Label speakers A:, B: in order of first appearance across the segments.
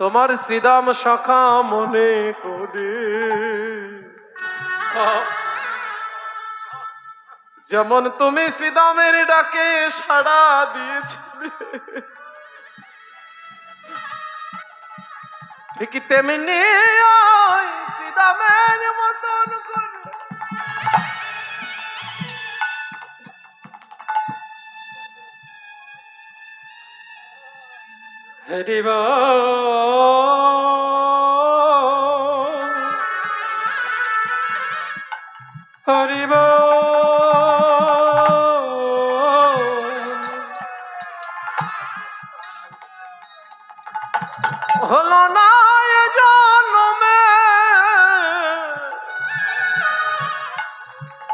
A: তোমার শ্রীদাম সখা মনে করে। যেমন তুমি শ্রীদামের ডাকে সাড়া দিয়েছিলে। ঠিক তেমনি শ্রীদামের মতন করে। হরিব হরিব। হলো না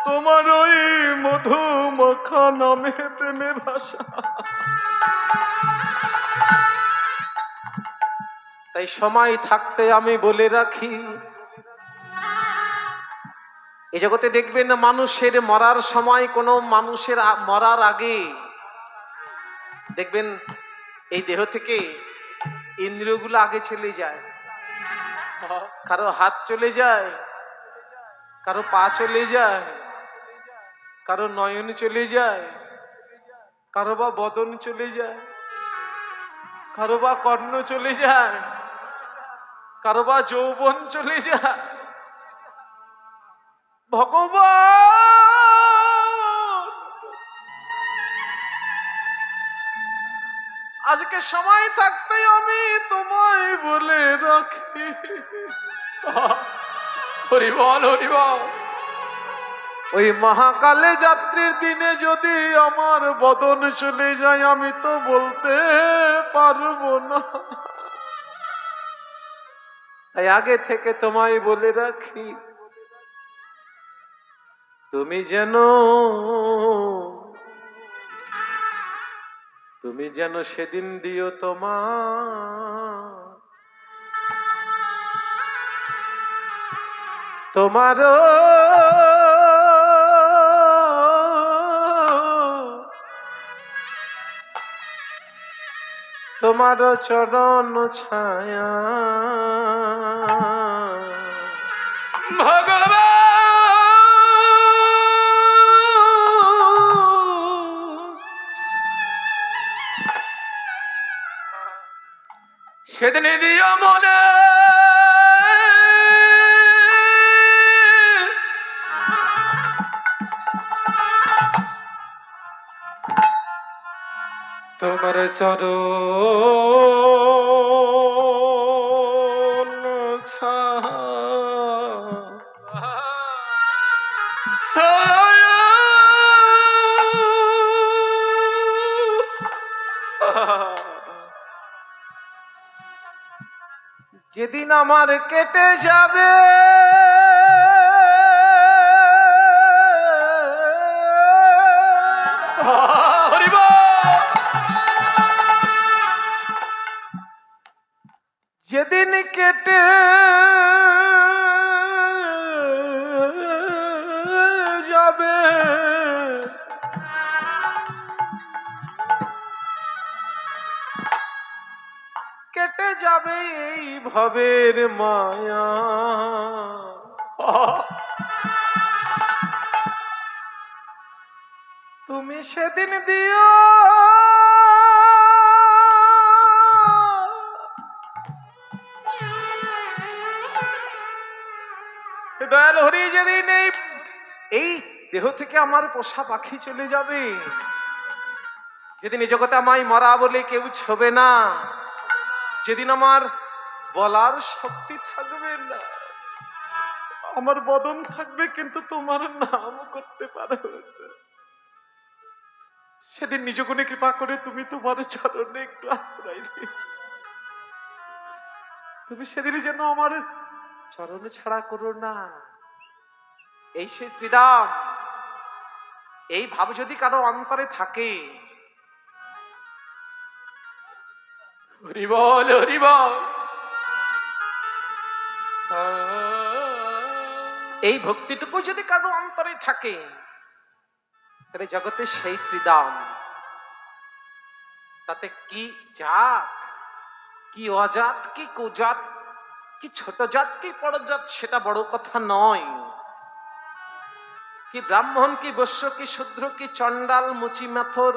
A: তোমার ওই মধুমখা নামে প্রেমে ভাষা। তাই সময় থাকতে আমি বলে রাখি এই জগতে দেখবেন মানুষের মরার সময় কোনো মানুষের মরার আগে। দেখবেন এই দেহ থেকে ইন্দ্রিয়গুলো আগে চলে যায়। কারও হাত চলে যায়, কারও পা চলে যায়, কারও নয়ন চলে যায়, কারও বা বদন চলে যায়, কারও বা কর্ণ চলে যায়। কারও বা যৌবন চলে যায় ভগবান! আজকে সময় থাকতে আমি তোমায় বলে রাখি। হরিবল হরিবল ওই মহাকালে যাত্রীর দিনে যদি আমার বদন চলে যায়, আমি তো বলতে পারব না। তাই আগে থেকে তোমায় বলে রাখি তুমি যেন তুমি যেন সেদিন দিও তোমার তোমার তোমার চরণ ছায়া। ভগবান! সেদিন দিও মনে তোমার চরণ যেদিন আমার কেটে যাবে যাবে এই ভবের মায়া। তুমি সেদিন দিও। দয়াল হরি, যেদিন এই এই দেহ থেকে আমার পোষা পাখি চলে যাবে, যেদিন জগতে আমায় মরা বলে কেউ ছবে না। যেদিন আমার বলার শক্তি থাকবে না, আমার বদন থাকবে, কিন্তু তোমার নাম করতে পারবে সেদিন নিজ গুণে কৃপা করে তুমি তোমার চরণে একটু আশ্রয় দিও তুমি সেদিন যেন আমার চরণে ছাড়া করো না। এই সে শ্রীরাম এই ভাব যদি কারও অন্তরে থাকে হরি বল এই ভক্তিটুকু যদি কারও অন্তরে থাকে, তাহলে জগতে সেই শ্রীদাম, তাতে কি জাত, কি অজাত, কি কুজাত, কি ছোট জাত, কি বড় জাত, সেটা বড় কথা নয়। কি ব্রাহ্মণ, কি বৈশ্য, কি শূদ্র, কি চণ্ডাল, মুচি, মাথর,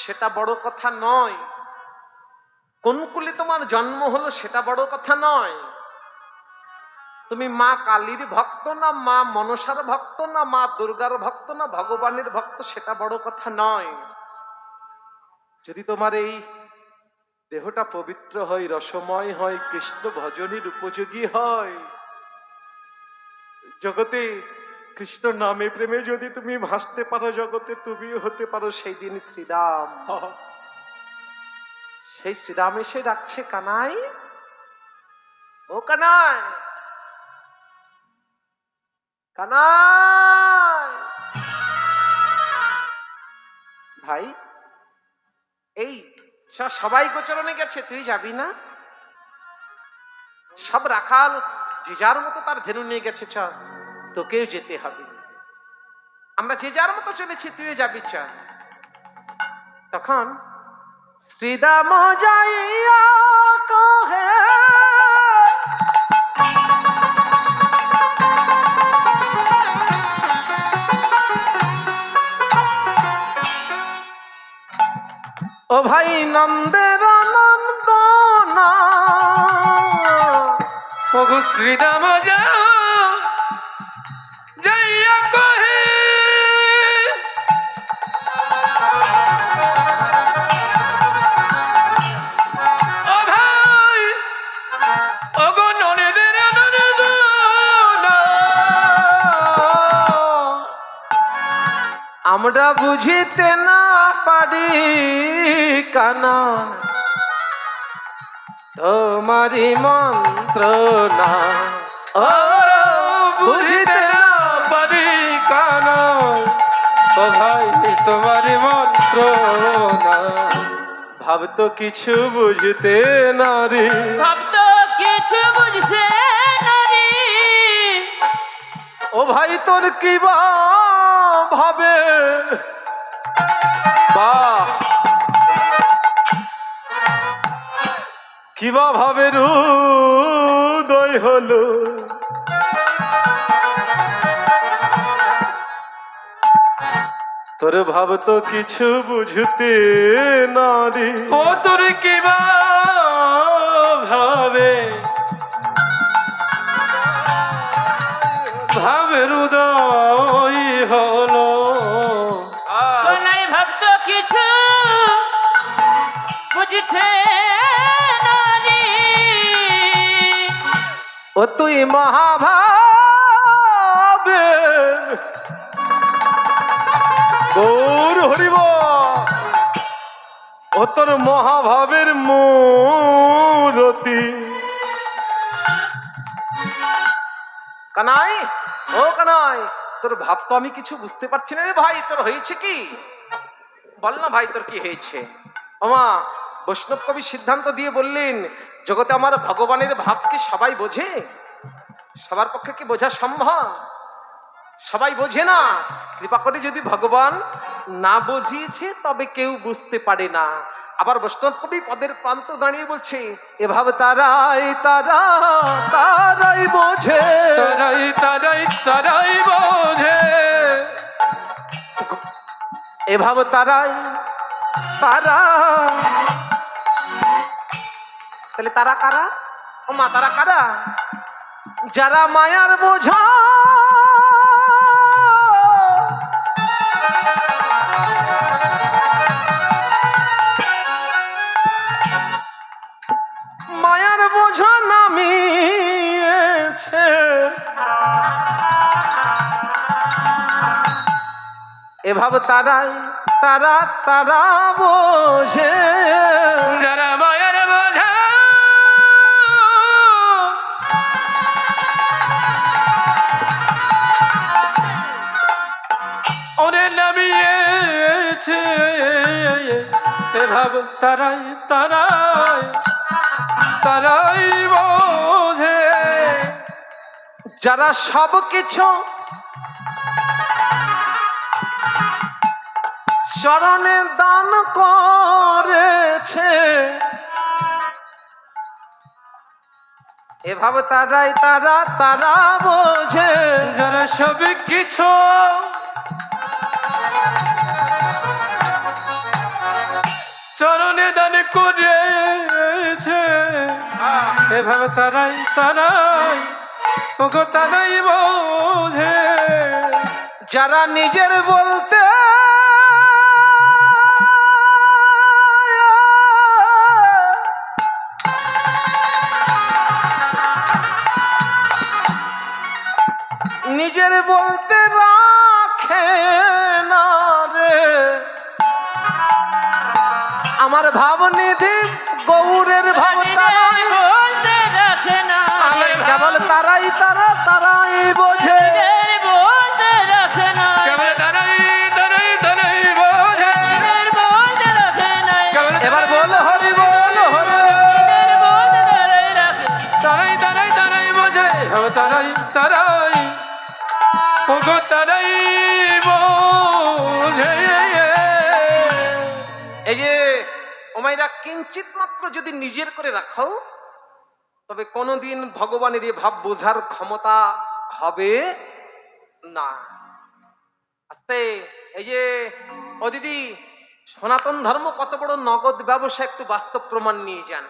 A: সেটা বড় কথা নয়। কোন কুলে তোমার জন্ম হলো সেটা বড় কথা নয়। তুমি মা কালীর ভক্ত না, মা মনসার ভক্ত না, মা দুর্গার ভক্ত না, ভগবানের ভক্ত সেটা বড় কথা নয়। যদি তোমার এই দেহটা পবিত্র হয়, রসময় হয়, কৃষ্ণ ভজনের উপযোগী হয়, জগতে কৃষ্ণ নামে প্রেমে যদি তুমি ভাসতে পারো, জগতে তুমিও হতে পারো, সেই দিন শ্রীরাম। সেই শ্রীরাম এসে ডাকছে, কানাই, ও কানাই কানাই! ভাই, এই সবাই গোচরণে গেছে, তুই যাবি না? সব রাখাল, যে যার মতো তার ধেনু নিয়ে গেছে, চ, তোকেও যেতে হবে। আমরা যে যার মতো চলেছি, তুইও যাবি, চ। তখন শ্রীদাম যাইয়া কহে। ও ভাই নন্দের নন্দ না
B: ওগো
A: আমরা বুঝিতে না পারি কানা। তোমারি মন্ত্র না
B: বুঝিতে না পারি কানা। ও ভাই তোমার মন্ত্র না
A: ভাব তো কিছু বুঝতে নারী।
C: ভক্ত কিছু বুঝতে নারি।
A: ও ভাই তোর কি বা ভাবে বাহ। কিবা ভাবে হৃদয় হলো। তোর ভাব তো কিছু বুঝতে নারী।
B: ও, তোর কি বা ভাবে? ভাবের উদয় হলো।
C: নাই ভক্ত কিছু বুঝতে
A: ও তুই মহাভাবে গৌর হরিব। ও তোর মহাভাবের মূরতি। কানাই ও কানাই। তোর ভাব তো আমি কিছু বুঝতে পারছি না রে ভাই, তোর হয়েছে কি? বল না ভাই, তোর কি হয়েছে? আমা বৈষ্ণব কবি সিদ্ধান্ত দিয়ে বললেন, জগতে আমার ভগবানের ভাব কি সবাই বোঝে? সবার পক্ষে কি বোঝা সম্ভব? সবাই বোঝে না? কৃপা করে যদি ভগবান না বুঝিয়েছে, তবে কেউ বুঝতে পারে না। আবার বৈষ্ণব কবি পদের প্রান্ত দাঁড়িয়ে বলছে এভাবে তারাই তারা তারাই বোঝে।
B: তারাই তারাই তারাই বোঝে।
A: এভাবে তারাই তারা। তাহলে তারা কারা? ও মা তারা কারা? যারা মায়ার বোঝা নামিয়েছে এভাবে তারাই তারা তারা বোঝে।
B: যারা মায়ের বোঝা। ওরে নামিয়েছে। এভাবে তারাই তারাই তারাই বোঝে।
A: যারা সব কিছু চরণে দান করেছে, এভাবে তারাই তারা তারা বোঝে।
B: যারা সব কিছু চরণে দান করেছে। এভাবে তারাই তারাই তোকে তারাই বোঝে।
A: যারা নিজের বলতে তারাই তারাই
B: ওগো তারাই বোঝে।
A: এই যে ওমাইরা কিঞ্চিত মাত্র যদি নিজের করে রাখো তবে কোনোদিন ভগবানের এ ভাব বোঝার ক্ষমতা হবে না। আস্তে, এই যে, ও দিদি, সনাতন ধর্ম কত বড় নগদ ব্যবসা একটু বাস্তব প্রমাণ নিয়ে যান।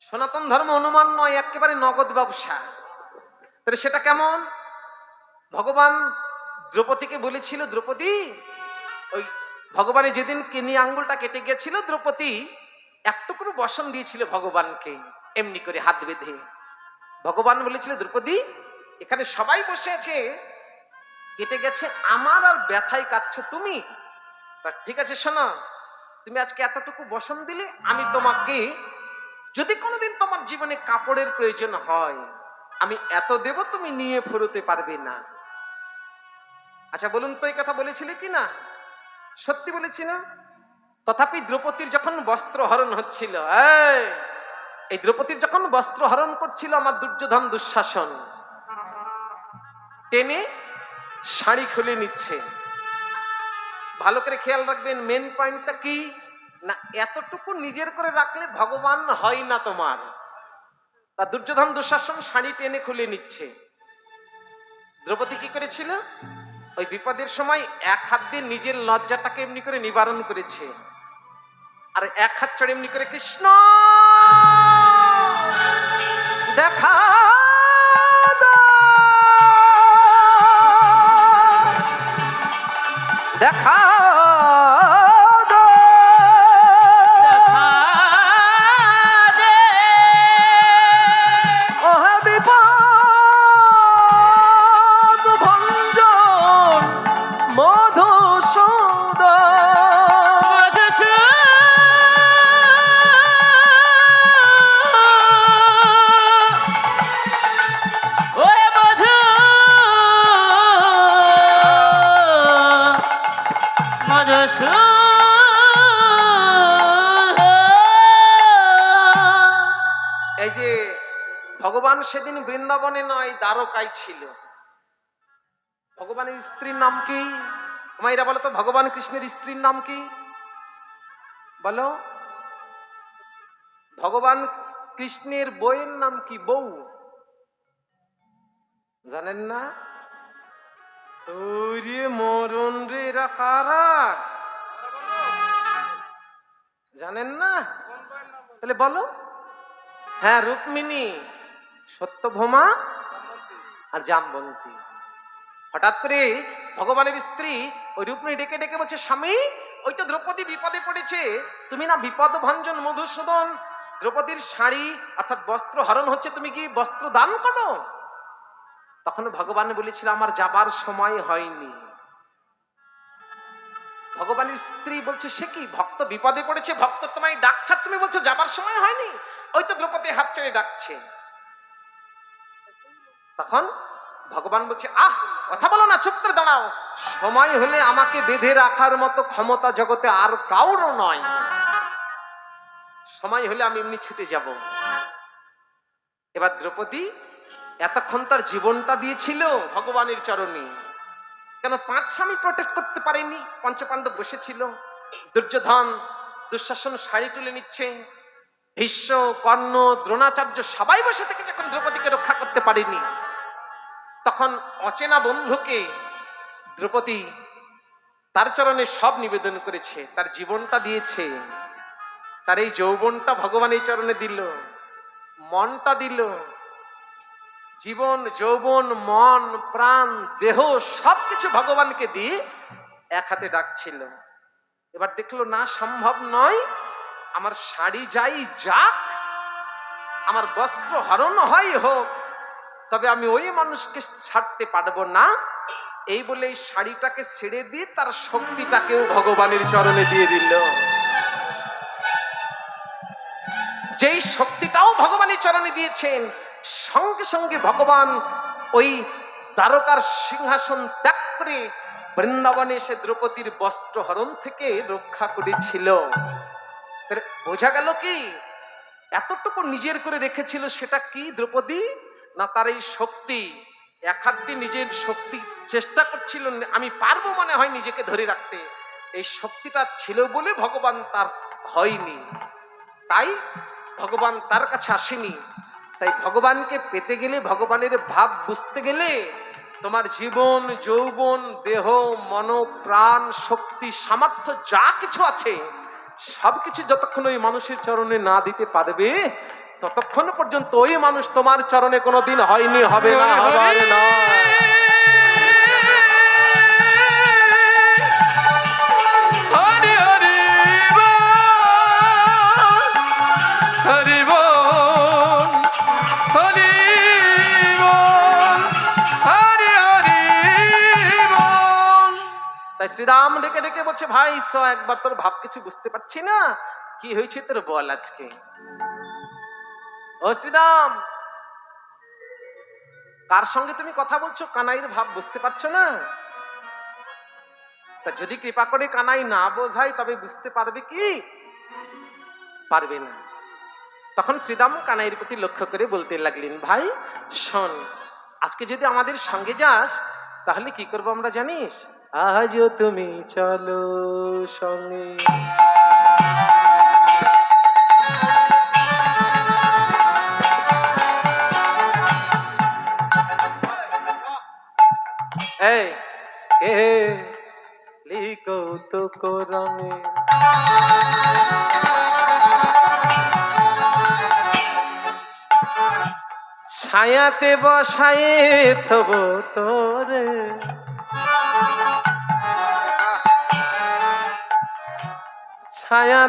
A: সনাতন ধর্ম অনুমান নয়, একেবারে নগদ ব্যবসা। তাহলে সেটা কেমন? ভগবান দ্রৌপদীকে বলেছিল, দ্রৌপদী, ওই ভগবানের যেদিন কিনি আঙ্গুলটা কেটে গেছিল দ্রৌপদী একটুকুরু বসন দিয়েছিল ভগবানকে, এমনি করে হাত বেঁধে। ভগবান বলেছিল, দ্রৌপদী এখানে সবাই বসে আছে। কেটে গেছে আমার আর ব্যথায় কাটছ তুমি? ঠিক আছে, শোনো, তুমি আজকে এতটুকু বসন দিলে আমি তোমাকে, যদি কোনোদিন তোমার জীবনে কাপড়ের প্রয়োজন হয়, আমি এত দেব তুমি নিয়ে ফুরোতে পারবে না। আচ্ছা বলুন তো এই কথা বলেছিলে কি না? সত্যি বলেছি না তথাপি দ্রৌপদীর যখন বস্ত্র হরণ হচ্ছিল এই দ্রৌপদীর যখন বস্ত্র হরণ করছিল আমার দুর্যোধন দুঃশাসন টেনে শাড়ি খুলে নিচ্ছে। ভালো করে খেয়াল রাখবেন মেন পয়েন্টটা কি? না, এতটুকু নিজের করে রাখলে ভগবান হয় না তোমার। তা দুর্যোধন দুঃশাসন শাড়ি টেনে খুলে নিচ্ছে। দ্রৌপদী কি করেছিল? ওই বিপদের সময় এক হাত দিয়ে নিজের লজ্জাটাকে এমনি করে নিবারণ করেছে। আর এক হাত চড়ে এমনি করে কৃষ্ণ! দেখা দেখা এই যে ভগবান সেদিন বৃন্দাবনে নয়, দ্বারকায় ছিল। ভগবানের স্ত্রীর নাম কি? মাইরা বলো তো, ভগবান কৃষ্ণের স্ত্রীর নাম কি? বলো। ভগবান কৃষ্ণের বইয়ের নাম কি? বউ। জানেন না? ওরে মরণ রে এরা জানেন না? তাহলে বলো। হ্যাঁ রুক্মিণী, সত্যভোমা আর জামবন্তী। হঠাৎ করে ভগবানের স্ত্রী ওই রুক্মিণী ডেকে ডেকে বলছে, স্বামী, ওই তো দ্রৌপদী বিপদে পড়েছে। তুমি না বিপদ ভঞ্জন মধুসূদন, দ্রৌপদীর শাড়ি অর্থাৎ বস্ত্র হরণ হচ্ছে, তুমি কি বস্ত্র দান করো? তখন ভগবান বলেছিল, আমার যাবার সময় হয়নি। ভগবানের স্ত্রী বলছে, সে কি ভক্ত বিপদে পড়েছে? ভক্ত তোমায় ডাকছে? তুমি বলছো, যাবার সময় হয়নি? ওই তো দ্রৌপদী হাত ছেড়ে ডাকছে। তখন ভগবান বলছে, আহ, কথা বলো না, চুপ করে দাঁড়াও। সময় হলে আমাকে বেঁধে রাখার মতো ক্ষমতা জগতে আর কাউরও নয়। সময় হলে আমি এমনি ছুটে যাব। এবার দ্রৌপদী এতক্ষণ তার জীবনটা দিয়েছিল ভগবানের চরণে। কেন পাঁচ স্বামী প্রোটেক্ট করতে পারেনি? পঞ্চপাণ্ডব বসেছিল। দুর্যোধন দুঃশাসন শাড়ি তুলে নিচ্ছে। ভীষ্ম, কর্ণ, দ্রোণাচার্য সবাই বসে থেকে যখন দ্রৌপদীকে রক্ষা করতে পারেনি, তখন অচেনা বন্ধুকে দ্রৌপদী তার চরণে সব নিবেদন করেছে, তার জীবনটা দিয়েছে। তার এই যৌবনটা ভগবানের চরণে দিল, মনটা দিল। জীবন, যৌবন, মন, প্রাণ, দেহ, সবকিছু ভগবানকে দিয়ে এক হাতে ডাকছিল। এবার দেখল, না, সম্ভব নয়। আমার শাড়ি যাই যাক, আমার বস্ত্র হরণ হয় হোক, তবে আমি ওই মানুষকে ছাড়তে পারব না। এই বলে এই শাড়িটাকে ছেড়ে দিয়ে তার শক্তিটাকেও ভগবানের চরণে দিয়ে দিল। যেই শক্তিটাও ভগবানের চরণে দিয়েছেন সঙ্গে সঙ্গে ভগবান ওই দ্বারকার সিংহাসন ত্যাগ করে বৃন্দাবনে এসে দ্রৌপদীর বস্ত্র হরণ থেকে রক্ষা করেছিল। বোঝা গেল কি? এতটুকু নিজের করে রেখেছিল সেটা কি দ্রৌপদী? না তার এই শক্তি? এক হাত নিজের শক্তি চেষ্টা করছিল, আমি পারব মনে হয় নিজেকে ধরে রাখতে। এই শক্তিটা ছিল বলে ভগবান তার হয়নি। তাই ভগবান তার কাছে আসেনি। তাই ভগবানকে পেতে গেলে ভগবানের ভাব বুঝতে গেলে তোমার জীবন যৌবন দেহ মন প্রাণ শক্তি সামর্থ্য যা কিছু আছে সব কিছু যতক্ষণ ওই মানুষের চরণে না দিতে পারবে ততক্ষণ পর্যন্ত ওই মানুষ তোমার চরণে কোনোদিন হয়নি হবে না হবে না। তাই শ্রীরাম ডেকে ডেকে বলছে, ভাই চ একবার তোর ভাব কিছু বুঝতে পারছি না। কি হয়েছে তোর বল আজকে? ও শ্রীরাম, কার সঙ্গে তুমি কথা বলছো? কানাইয়ের ভাব বুঝতে পারছ না? তা যদি কৃপা করে কানাই না বোঝাই তবে বুঝতে পারবে কি? পারবে না। তখন শ্রীরাম কানাইয়ের প্রতি লক্ষ্য করে বলতে লাগলেন, ভাই, শোন, আজকে যদি আমাদের সঙ্গে যাস, তাহলে কি করব আমরা জানিস? আজও তুমি চলো সঙ্গে। এই কে লিখো তো ছায়াতে বসায়ে থব তোরে।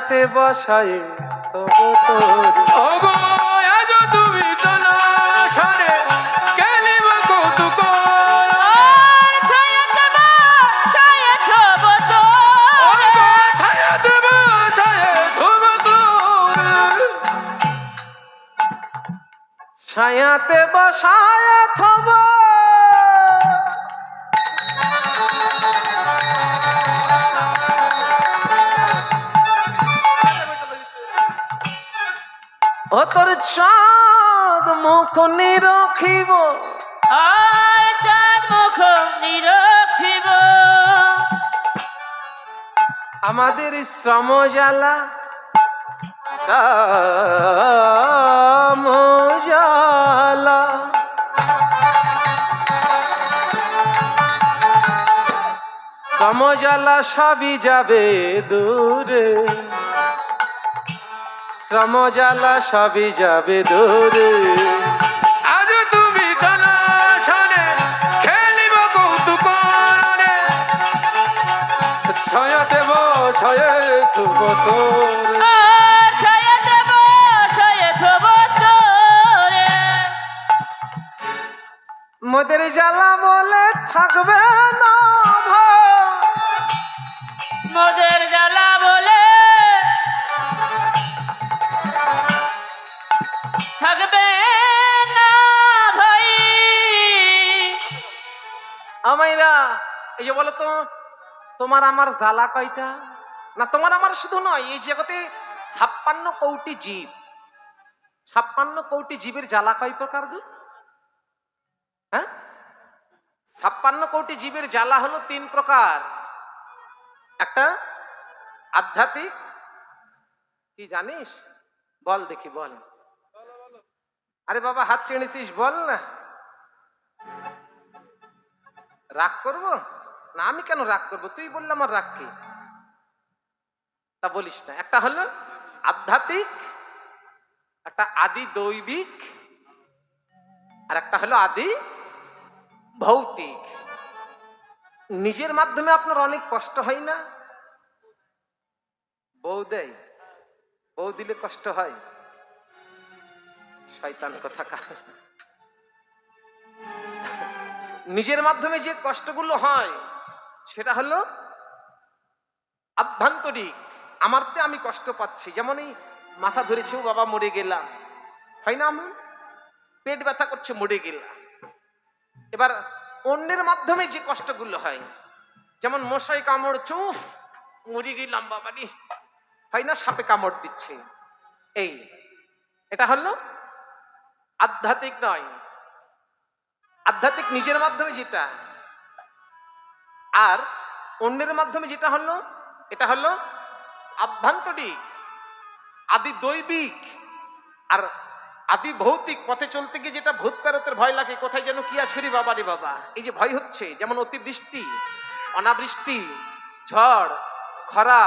C: দেব ছায়া
B: ধুব তোর।
A: ছায়াতে বসায় থব ও তোর চাঁদ মুখ নিরখিব।
C: আর চাঁদ মুখ নিরখিব।
A: আমাদের শ্রম জ্বালা শ্রম জ্বালা। শ্রম জ্বালা সবই যাবে দূরে। শ্রম জ্বালা সবই যাবে দূরে।
B: আজ তুমি ছড়ে খেলিব কৌতুক ছায়া দেব ছায়া ধুব তোর।
A: মোদের জ্বালা বলে থাকবে তোমার আমার জ্বালা কয়টা? না, তোমার আমার শুধু নয়, এই জগতে ছাপ্পান্ন কৌটি জীব। ছাপ্পান্ন কৌটি জীবের জ্বালা কয় প্রকার গো? হ্যাঁ? ছাপ্পান্ন কোটি জীবের জ্বালা হলো তিন প্রকার। একটা আধ্যাত্মিক, কি জানিস? বল দেখি, বল। আরে বাবা, হাত চেড়েছিস বল না। রাগ করব? না, আমি কেন রাগ করব? তুই বললাম আমার রাগ কি? তা বলিস না। একটা হলো আধ্যাত্মিক, একটা আদি দৈবিক, আর একটা হলো আদি ভৌতিক। নিজের মাধ্যমে আপনার অনেক কষ্ট হয় না? বউ দেয়। বউ দিলে কষ্ট হয়? শয়তান কথা নিজের মাধ্যমে যে কষ্টগুলো হয় সেটা হলো আভ্যন্তরিক আমারতে আমি কষ্ট পাচ্ছি। যেমন মাথা ধরেছে, ও বাবা মরে গেলাম। হয় না আমি? পেট ব্যথা করছে, মরে গেলাম। এবার অন্যের মাধ্যমে যে কষ্টগুলো হয়, যেমন মশাই কামড়, চুফ, মরে গেলাম বাবারি হয় না সাপে কামড় দিচ্ছে? এই, এটা হলো আধ্যাত্মিক নয়। আধ্যাত্মিক নিজের মাধ্যমে যেটা আর অন্যের মাধ্যমে যেটা হলো, এটা হলো আভ্যন্তরিক আদি দৈবিক আর আদি ভৌতিক পথে চলতে গিয়ে যেটা ভূত প্রেরতের ভয় লাগে, কোথায় যেন কি আছে রে বাবা রে বাবা। এই যে ভয় হচ্ছে, যেমন অতিবৃষ্টি, অনাবৃষ্টি, ঝড়, খরা,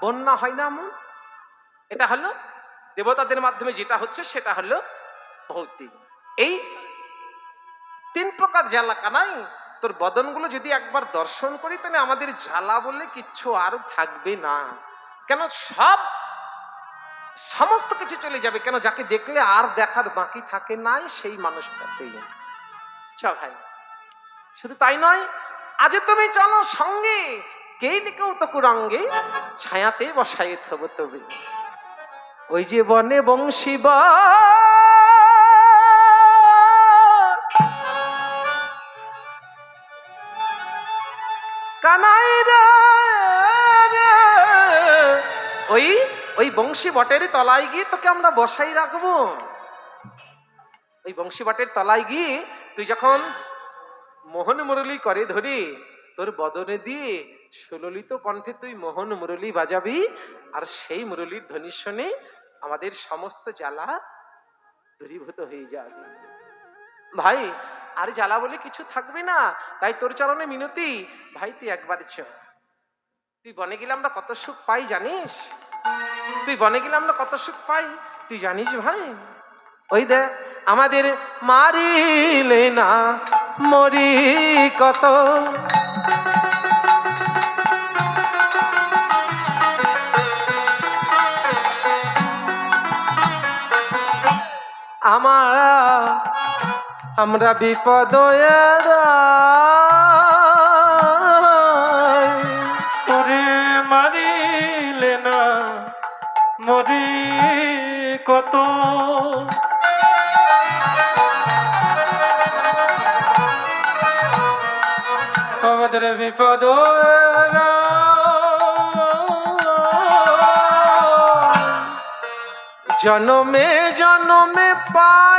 A: বন্যা হয় না এমন? এটা হলো দেবতাদের মাধ্যমে যেটা হচ্ছে, সেটা হলো ভৌতিক। এই তিন প্রকার জ্বালা কানাই তোর বদনগুলো যদি একবার দর্শন করি, তাহলে আমাদের জ্বালা বলে কিচ্ছু আর থাকবে না। কেন সব, সমস্ত কিছু চলে যাবে। কেন যাকে দেখলে আর দেখার বাকি থাকে নাই সেই মানুষটাতেই চ ভাই, শুধু তাই নয় আজ তুমি চলো সঙ্গে, কে লিখেও তো কুরঙ্গে ছায়াতে বসাই থব তবে। ওই যে বনে বংশীবা কানাই ওই বংশী বটের তলায় গিয়ে তোকে আমরা বসাই রাখব। ওই বংশী বটের তলায় গিয়ে তুই যখন মোহন মুরলি করে ধরি তোর বদনে দিয়ে সুললিত কণ্ঠে তুই মোহন মুরলি বাজাবি, আর সেই মুরলির ধ্বনি শুনে আমাদের সমস্ত জ্বালা দূরীভূত হয়ে যাবে। ভাই, আর জ্বালা বলে কিছু থাকবে না। তাই তোর চরণে মিনতি, ভাই, তুই একবার চ। তুই বনে গেলে আমরা কত সুখ পাই, জানিস? তুই বনে গেলে আমরা কত সুখ পাই? তুই জানিস ভাই? ওই দেখ, আমাদের মারিলে না মরি কত? আমরা আমরা বিপদ
B: ওরে মরি কত? আমাদের বিপদ
A: জনমে জনমে পাই